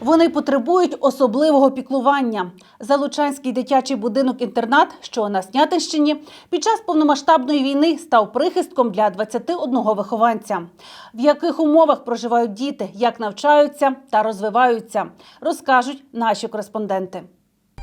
Вони потребують особливого піклування. Залучанський дитячий будинок-інтернат, що на Снятинщині, під час повномасштабної війни став прихистком для 21 вихованця. В яких умовах проживають діти, як навчаються та розвиваються, розкажуть наші кореспонденти.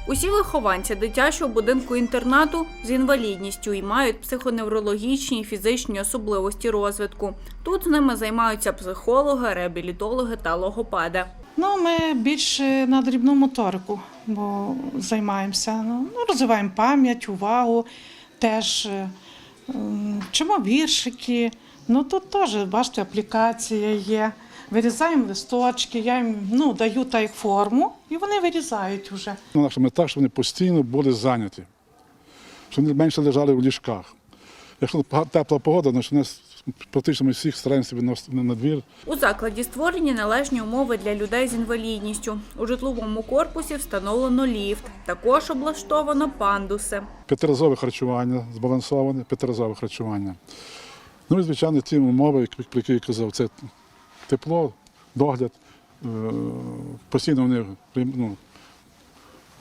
Усі вихованці дитячого будинку інтернату з інвалідністю і мають психоневрологічні і фізичні особливості розвитку. Тут з ними займаються психологи, реабілітологи та логопеди. Ну, ми більше на дрібну моторику, бо займаємося. Ну, ну, розвиваємо пам'ять, увагу, теж е, вчимо віршики. Ну тут теж, бачите, аплікація є. Вирізаємо листочки, я їм ну, даю та як форму, і вони вирізають вже. Ну, Наша мета, щоб вони постійно були зайняті, щоб вони менше лежали в ліжках. Якщо тепла погода, значить с- практично ми всіх стараємося виносити на двір. У закладі створені належні умови для людей з інвалідністю. У житловому корпусі встановлено ліфт. Також облаштовано пандуси. П'ятиразове харчування, збалансоване п'ятиразове харчування. Ну і, звичайно, ті умови, про які я казав, це тепло, догляд. е, Постійно вони ну,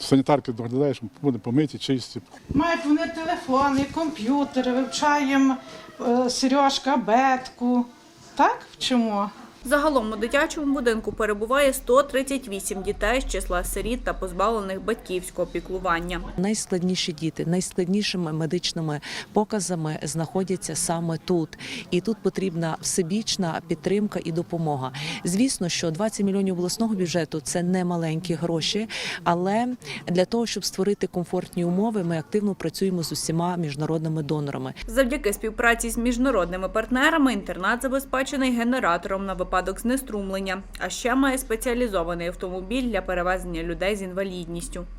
санітарки доглядаєш, щоб вони помиті, чисті. Мають вони телефони, комп'ютери, вивчаємо е, сережка, бетку. Так вчимо. Загалом у дитячому будинку перебуває 138 дітей з числа сиріт та позбавлених батьківського піклування. Найскладніші діти, найскладнішими медичними показами знаходяться саме тут, і тут потрібна всебічна підтримка і допомога. Звісно, що 20 мільйонів обласного бюджету це не маленькі гроші, але для того, щоб створити комфортні умови, ми активно працюємо з усіма міжнародними донорами. Завдяки співпраці з міжнародними партнерами інтернат забезпечений генератором на випадок знеструмлення, а ще має спеціалізований автомобіль для перевезення людей з інвалідністю.